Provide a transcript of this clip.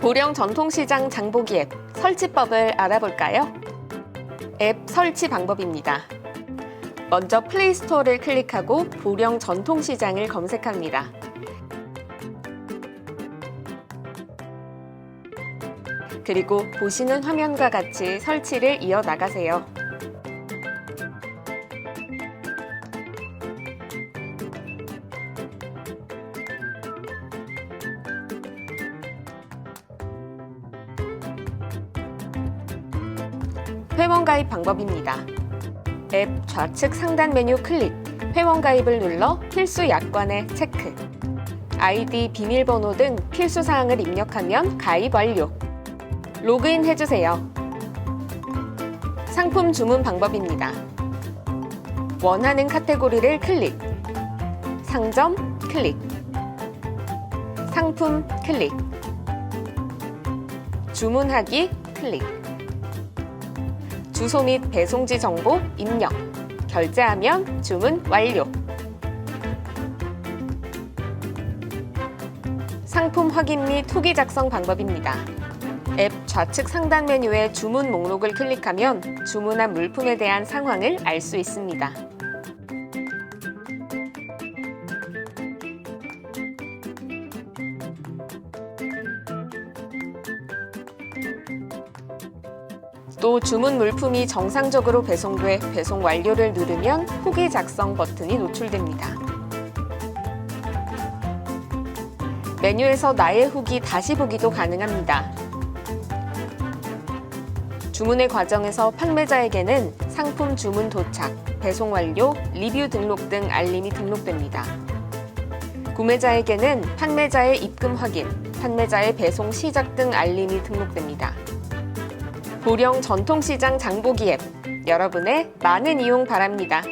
보령 전통시장 장보기 앱 설치법을 알아볼까요? 앱 설치 방법입니다. 먼저 플레이스토어를 클릭하고 보령 전통시장을 검색합니다. 그리고 보시는 화면과 같이 설치를 이어나가세요. 회원 가입 방법입니다. 앱 좌측 상단 메뉴 클릭, 회원 가입을 눌러 필수 약관에 체크. 아이디, 비밀번호 등 필수 사항을 입력하면 가입 완료. 로그인 해주세요. 상품 주문 방법입니다. 원하는 카테고리를 클릭. 상점 클릭. 상품 클릭. 주문하기 클릭. 주소 및 배송지 정보 입력. 결제하면 주문 완료. 상품 확인 및 후기 작성 방법입니다. 앱 좌측 상단 메뉴의 주문 목록을 클릭하면 주문한 물품에 대한 상황을 알 수 있습니다. 또 주문 물품이 정상적으로 배송돼 배송 완료를 누르면 후기 작성 버튼이 노출됩니다. 메뉴에서 나의 후기 다시 보기도 가능합니다. 주문의 과정에서 판매자에게는 상품 주문 도착, 배송 완료, 리뷰 등록 등 알림이 등록됩니다. 구매자에게는 판매자의 입금 확인, 판매자의 배송 시작 등 알림이 등록됩니다. 보령 전통시장 장보기 앱, 여러분의 많은 이용 바랍니다.